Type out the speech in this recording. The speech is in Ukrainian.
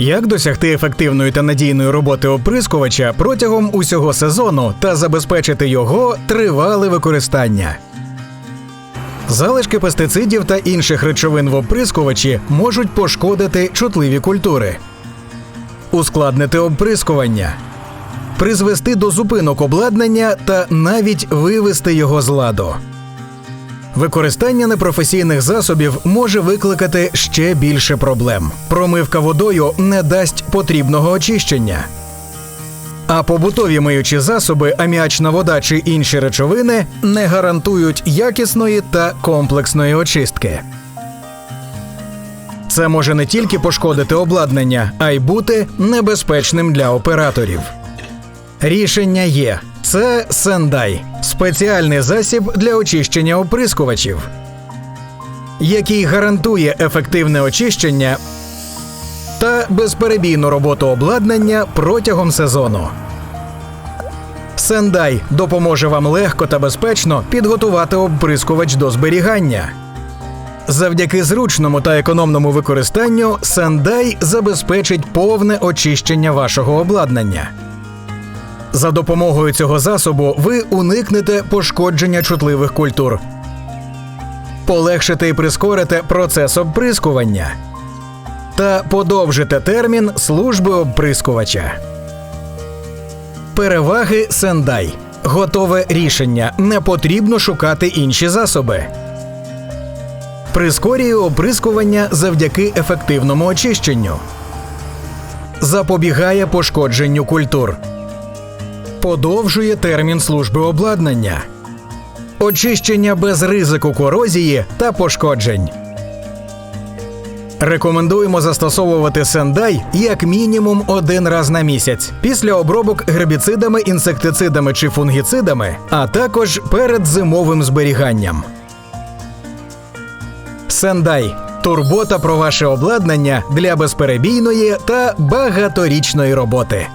Як досягти ефективної та надійної роботи оприскувача протягом усього сезону та забезпечити його тривале використання? Залишки пестицидів та інших речовин в оприскувачі можуть пошкодити чутливі культури, ускладнити оприскування, призвести до зупинок обладнання та навіть вивести його з ладу. Використання непрофесійних засобів може викликати ще більше проблем. Промивка водою не дасть потрібного очищення. А побутові миючі засоби, аміачна вода чи інші речовини не гарантують якісної та комплексної очистки. Це може не тільки пошкодити обладнання, а й бути небезпечним для операторів. Рішення є. Це Сендай спеціальний засіб для очищення оприскувачів, який гарантує ефективне очищення та безперебійну роботу обладнання протягом сезону. Сендай допоможе вам легко та безпечно підготувати оприскувач до зберігання. Завдяки зручному та економному використанню Сендай забезпечить повне очищення вашого обладнання. За допомогою цього засобу ви уникнете пошкодження чутливих культур, полегшите і прискорите процес обприскування та подовжите термін служби обприскувача. Переваги Сендай. Готове рішення. Не потрібно шукати інші засоби. Прискорює оприскування завдяки ефективному очищенню. Запобігає пошкодженню культур. Подовжує термін служби обладнання. Очищення без ризику корозії та пошкоджень. Рекомендуємо застосовувати сендай як мінімум один раз на місяць після обробок гербіцидами, інсектицидами чи фунгіцидами, а також перед зимовим зберіганням. Сендай турбота про ваше обладнання для безперебійної та багаторічної роботи.